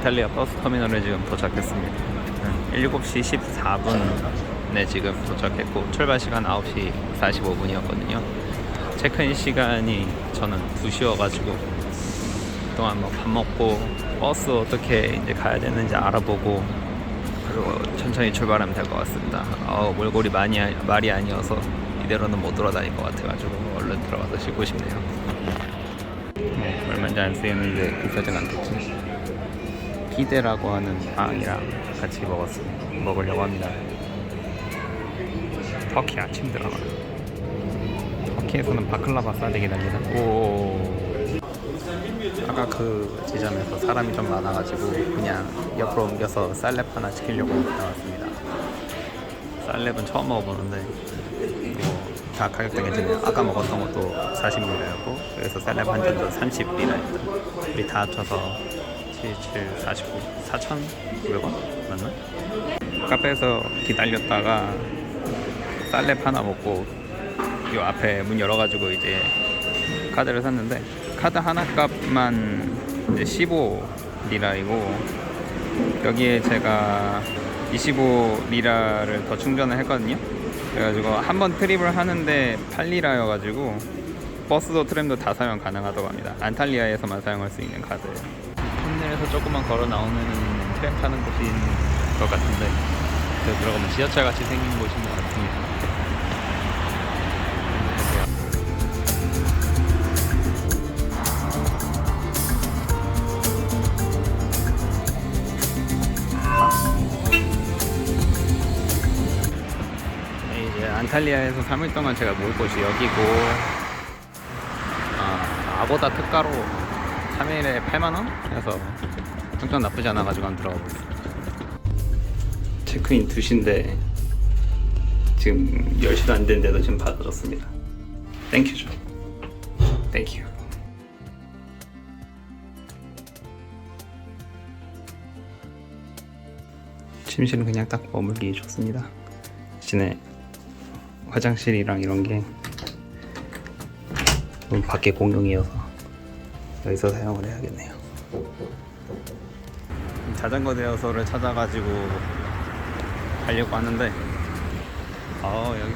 안탈리아 버스 터미널에 지금 도착했습니다. 7시 14분에 지금 도착했고 출발 시간 9시 45분이었거든요. 체크인 시간이 저는 2시여가지고 그동안 뭐 밥 먹고 버스 어떻게 이제 가야 되는지 알아보고 그리고 천천히 출발하면 될 것 같습니다. 어, 몰골이 많이 아- 말이 아니어서 이대로는 못 돌아다닐 것 같아가지고 얼른 들어가서 쉬고 싶네요. 뭐 얼마인지 안 쓰이는데 비싸진 않겠지. 피데라고 하는 빵이랑 같이 먹었어 먹으려고 합니다. 터키 아침 드라마. 터키에서는 바클라바 싸대기 날리나? 오. 아까 그 지점에서 사람이 좀 많아가지고 그냥 옆으로 옮겨서 쌀렙 하나 시키려고 나왔습니다. 쌀렙은 처음 먹어보는데 뭐다 가격대 괜찮네요. 아까 먹었던 것도 40리라였고 그래서 쌀렙 한 잔도 30리라였다. 우리 다 합쳐서 7, 7, 49, 4,900원 맞나? 카페에서 기다렸다가 쌀렙 하나 먹고 요 앞에 문 열어가지고 이제 카드를 샀는데 카드 하나 값만 이제 15리라이고 여기에 제가 25리라를 더 충전을 했거든요. 그래가지고 한 번 트립을 하는데 8리라여가지고 버스도 트램도 다 사용 가능하다고 합니다. 안탈리아에서만 사용할 수 있는 카드예요. 터미널에서 조금만 걸어 나오면 트램 타는 곳인 것 같은데 그 들어가면 지하철 같이 생긴 곳인 것 같습니다. 네, 안탈리아에서 3일 동안 제가 묵을 곳이 여기고 아, 아고다 특가로 3일에 8만원? 해서 엄청 나쁘지 않아가지고 한번 들어가 보겠습니다 체크인 2시인데 지금 10시도 안 됐는데도 지금 받아줬습니다. 땡큐죠 땡큐 침실은 그냥 딱 머물기 좋습니다. 대신에 화장실이랑 이런 게 밖에 공용이어서 여기서 사용을 해야겠네요. 자전거 대여소를 찾아가지고 가려고 하는데 어 여기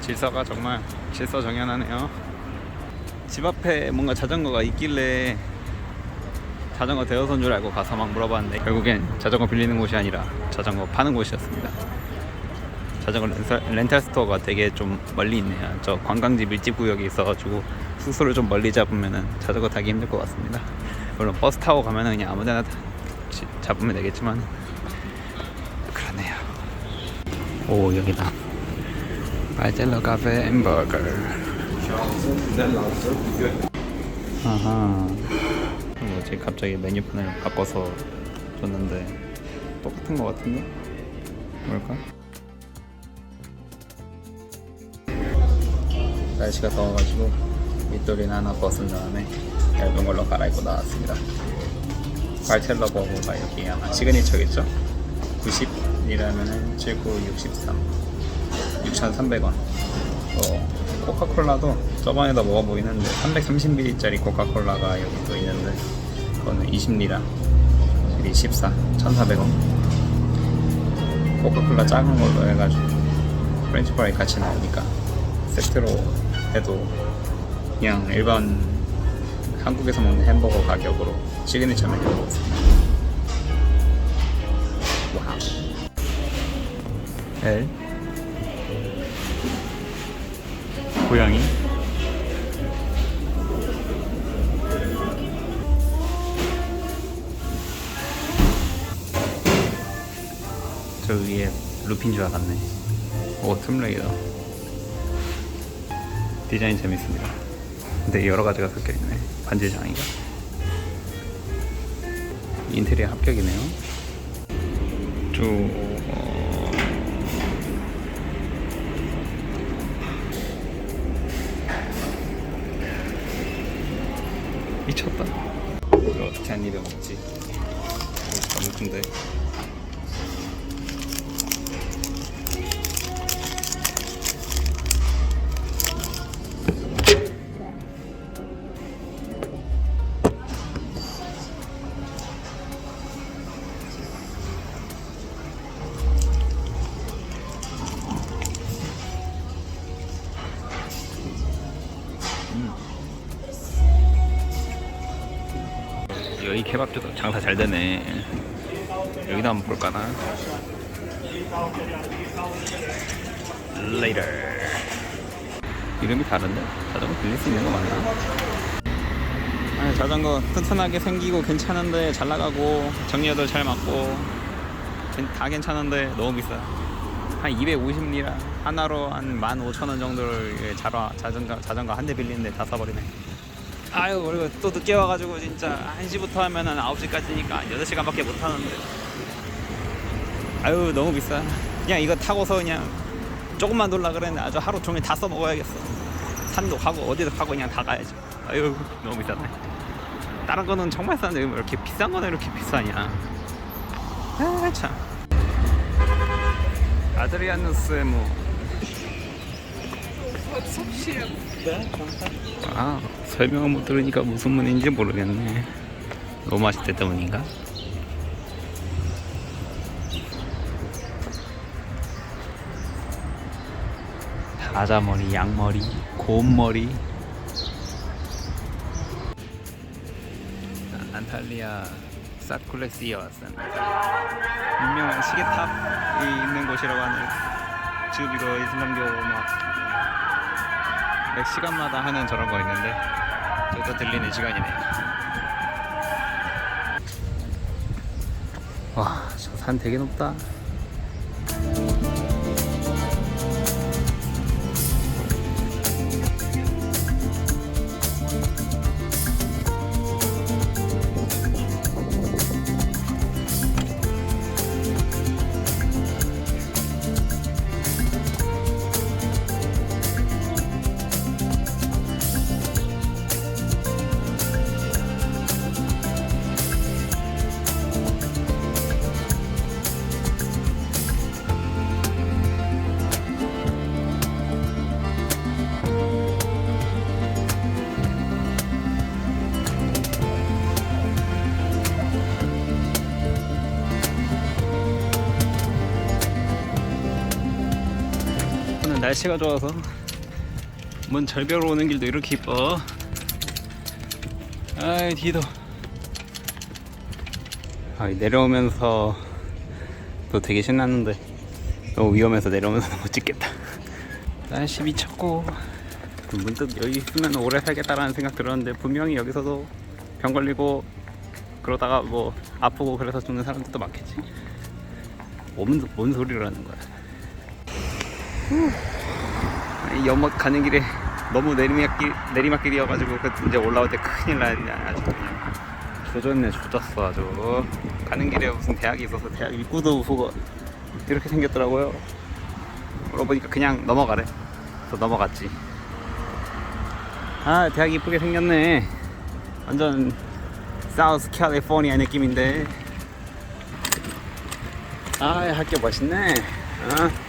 질서가 정말 질서정연하네요. 집 앞에 뭔가 자전거가 있길래 자전거 대여소인 줄 알고 가서 막 물어봤는데 결국엔 자전거 빌리는 곳이 아니라 자전거 파는 곳이었습니다. 자전거 렌탈, 렌탈 스토어가 되게 좀 멀리 있네요. 저 관광지 밀집 구역에 있어가지고 숙소를 좀 멀리 잡으면은 자전거 타기 힘들 것 같습니다. 물론 버스 타고 가면은 그냥 아무데나 잡으면 되겠지만 그러네요. 오 여기다. 말젤로 카페 햄버거. 아하. 뭐지 갑자기 메뉴판을 바꿔서 줬는데 똑같은 것 같은데? 뭘까? 날씨가 더워가지고 밑돌이는 하나 벗은 다음에 얇은 걸로 갈아입고 나왔습니다. 발텔러 버거가 여기 아마 시그니처겠죠? 90이라면은 79, 63, 6,300원. 어, 코카콜라도 저번에도 먹어 보이는데 330ml짜리 코카콜라가 여기 또 있는데 그거는 20리라, 여기 14, 1,400원. 코카콜라 작은 걸로 해가지고 프렌치 프라이 같이 나오니까 세트로 해도 그냥 일반 한국에서 먹는 햄버거 가격으로 시그니처 메뉴 먹었습니다. 와우. L 고양이 저 위에 루피인 줄 알았네. 오 툼레이더. 디자인 재밌습니다. 근데 여러 가지가 섞여 있네. 반지 장이가. 인테리어 합격이네요. 쭉 어... 미쳤다. 이거 어떻게 한 입에 먹지? 너무 큰데. 케밥집도 장사 잘 되네. 여기도 한번 볼까나. Later. 이름이 다른데? 자전거 빌릴 수 있는 거 맞나? 아니, 자전거 튼튼하게 생기고 괜찮은데 잘 나가고 정리도 잘 맞고 괜- 다 괜찮은데 너무 비싸. 한 250리라 하나로 한 15,000원 정도를 자전거 자전거 한 대 빌리는데 다 써버리네. 아유 그리고 또 늦게 와가지고 진짜 1시부터 하면은 9시까지니까 8시간밖에 못 하는데. 아유 너무 비싸. 그냥 이거 타고서 그냥 조금만 놀라 그랬는데 아주 하루 종일 다 써먹어야겠어. 산도 가고 어디도 가고 그냥 다 가야지. 아유 너무 비싸네. 다른 거는 정말 싼데 왜 이렇게 비싼 거는 이렇게 비싸냐. 아참. 아드리아누스의 뭐 아 설명을 못 들으니까 무슨 문인지 모르겠네. 로마 시대 때문인가? 사자머리, 양머리, 곰머리. 안탈리아 사쿨레시에 왔습니다 유명한 시계탑이 있는 곳이라고 하는 지금 이거 이슬람교 막몇 시간마다 하는 저런 거 있는데 저도 들리는 시간이네. 와, 저 산 되게 높다. 날씨가 좋아서 먼 절벽으로 오는 길도 이렇게 이뻐. 아이 뒤도. 아 내려오면서 또 되게 신났는데 너무 위험해서 내려오면서 못 찍겠다. 날씨 미쳤고 문득 여기 있으면 오래 살겠다라는 생각 들었는데 분명히 여기서도 병 걸리고 그러다가 뭐 아프고 그래서 죽는 사람들도 많겠지. 뭔, 뭔 소리를 하는 거야. 이 연못 가는 길에 너무 내리막길 내리막길이어가지고 그 이제 올라올 때 큰일 났네 아주 그냥. 조졌네 조졌어 아주. 가는 길에 무슨 대학이 있어서 대학 입구도 보고 이렇게 생겼더라고요. 물어보니까 그냥 넘어가래. 그래서 넘어갔지. 아 대학 이쁘게 생겼네. 완전 사우스 캘리포니아 느낌인데. 아 학교 멋있네. 어?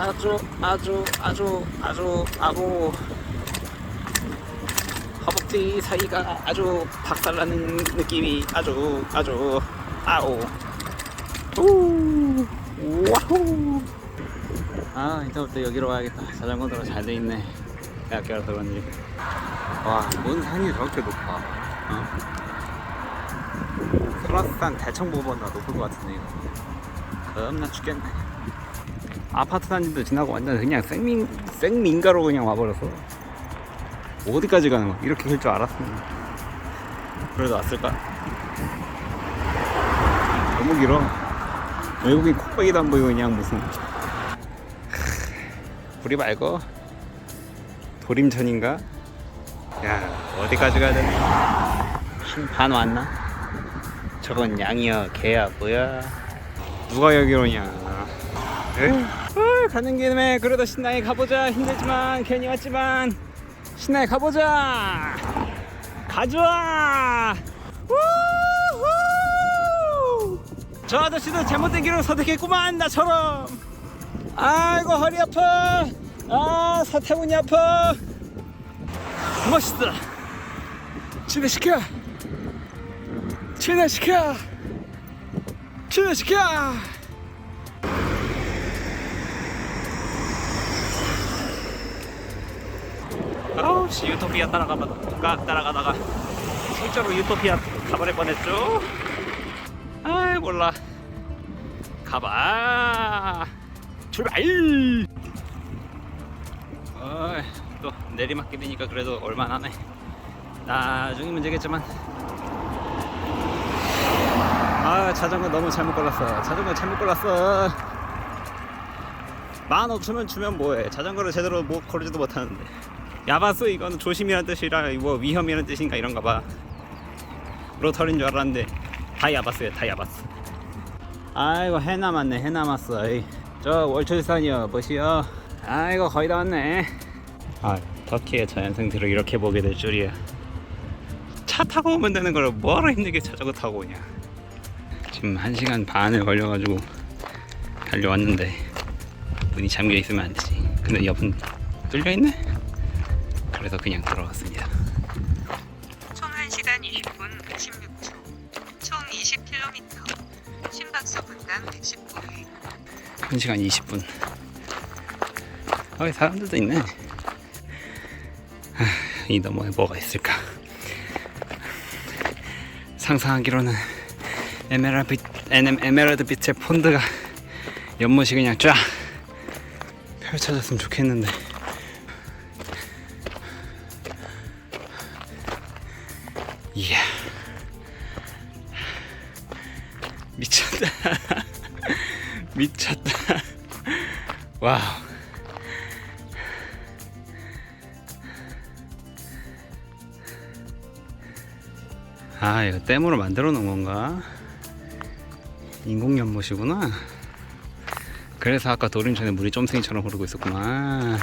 아주 아주 아주 아주 아주 허벅지 사이가 아주 박살나는 느낌이 아주 아주 아오. 우 와후 아 이제부터 여기로 와야겠다. 자전거 도로 잘 돼 있네. 대학교라서 그런지 와뭔 산이 저렇게 높아? 어? 설라산 대청보보다 높을 것 같은데 이거. 겁나 죽겠네 아파트 단지도 지나고 완전 그냥 생민 생민가로 그냥 와버려서 어디까지 가는 거야? 이렇게 길줄 알았으면 그래도 왔을까? 너무 길어. 외국인 콧배기도 안 보이고 그냥 무슨 우리 말고 도림천인가? 야 어디까지 가야 되나? 한반 왔나? 저건 양이야 개야 뭐야? 누가 여기로 오냐? 에? 어, 가는 김에 그래도 신나게 가보자. 힘들지만 괜히 왔지만. 신나게 가보자. 가져와. 우후! 저 아저씨도 잘못된 길로 선택했구만 나처럼. 아이고 허리 아파. 아 사타구니 아파. 멋있다. 진행시켜. 진행시켜. 진행시켜 씨 유토피아 따라가다가 따라가다가 진짜로 유토피아 가버릴 뻔했죠? 아 몰라. 가봐 출발! 어이, 또 내리막길이니까 그래도 얼마나네. 나중에 문제겠지만. 아 자전거 너무 잘못 골랐어. 자전거 잘못 골랐어. 만 오천원 주면 뭐해? 자전거를 제대로 못 고르지도 못하는데 야바스 이거는 조심이라는 뜻이라 뭐 위험이라는 뜻인가 이런가 봐. 로터리인 줄 알았는데 다 야바스야 다 야바스. 아이고 해 남았네 해 남았어. 저 월출산이요 뭐시여 아이고 거의 다 왔네. 아 터키의 자연생들을 이렇게 보게 될 줄이야. 차 타고 오면 되는 걸 뭐하러 힘들게 자전거 타고 오냐. 지금 1시간 반을 걸려가지고 달려왔는데 문이 잠겨 있으면 안 되지. 근데 옆은 뚫려 있네 그래서 그냥 들어왔습니다. 총 1시간 20분 16초, 총 20km, 심박수 분당 119회. 1시간 20분. 어 사람들도 있네. 하, 이 너머에 뭐가 있을까? 상상하기로는 에메랄드 에메랄드 빛의 폰드가 연못이 그냥 쫙 펼쳐졌으면 좋겠는데 와우. 아 이거 댐으로 만들어 놓은 건가? 인공 연못이구나. 그래서 아까 도림천에 물이 쫌생이처럼 흐르고 있었구나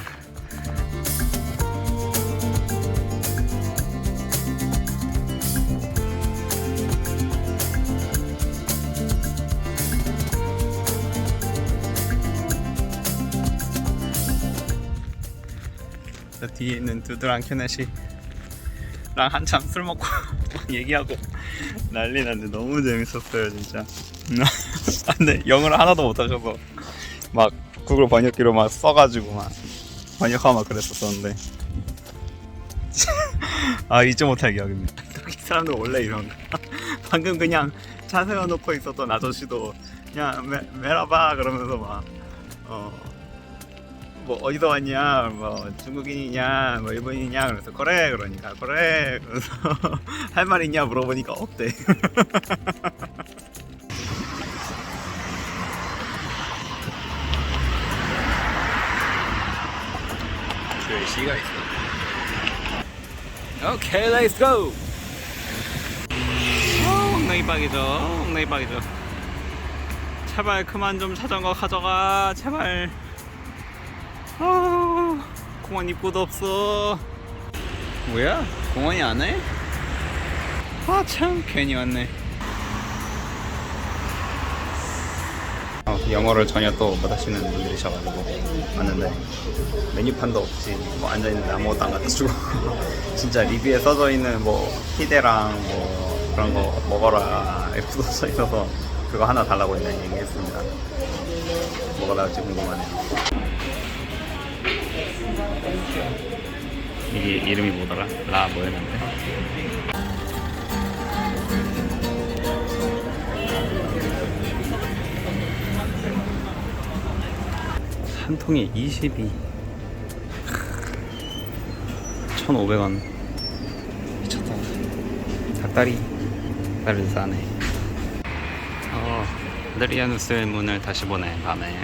뒤에 있는 두드랑 큐넷이랑 한참 술 먹고 얘기하고 난리 났는데 너무 재밌었어요 진짜. 아, 근데 영어를 하나도 못하셔서 막 구글 번역기로 막 써가지고 막 번역하고 막 그랬었었는데. 아 잊지 못할 기억입니다. 터키 사람들 원래 이런 거. 방금 그냥 차 세워놓고 있었던 아저씨도 그냥 메, 메라바 그러면서 막 어, 뭐 어디서 왔냐 뭐 중국인이냐 뭐 일본인이냐 그래서 그래 그러니까 그래. 그래서 할 말 있냐 물어보니까 없대. 글씨가 있어. 오케이 렛츠 고 엉덩이 빠기죠 엉덩이 빠기죠. 제발 그만 좀 자전거 가져가 제발 아, 공원 입구도 없어. 뭐야? 공원이 안 해? 아, 참, 괜히 왔네. 어, 영어를 전혀 또 못하시는 분들이셔가지고 왔는데 메뉴판도 없이 뭐 앉아있는데 아무것도 안 갖다 주고 진짜 리뷰에 써져 있는 뭐 히데랑 뭐 그런 거 먹어라 이렇게 써져 있어서 그거 하나 달라고 그냥 얘기했습니다 뭐가 나올지 궁금하네요 이게 이름이 뭐더라? 라 뭐였는데? 한 통에 22 1,500원. 미쳤다. 닭다리. 닭다리 싸네 어, 드리아누스의 문을 다시 보네 밤에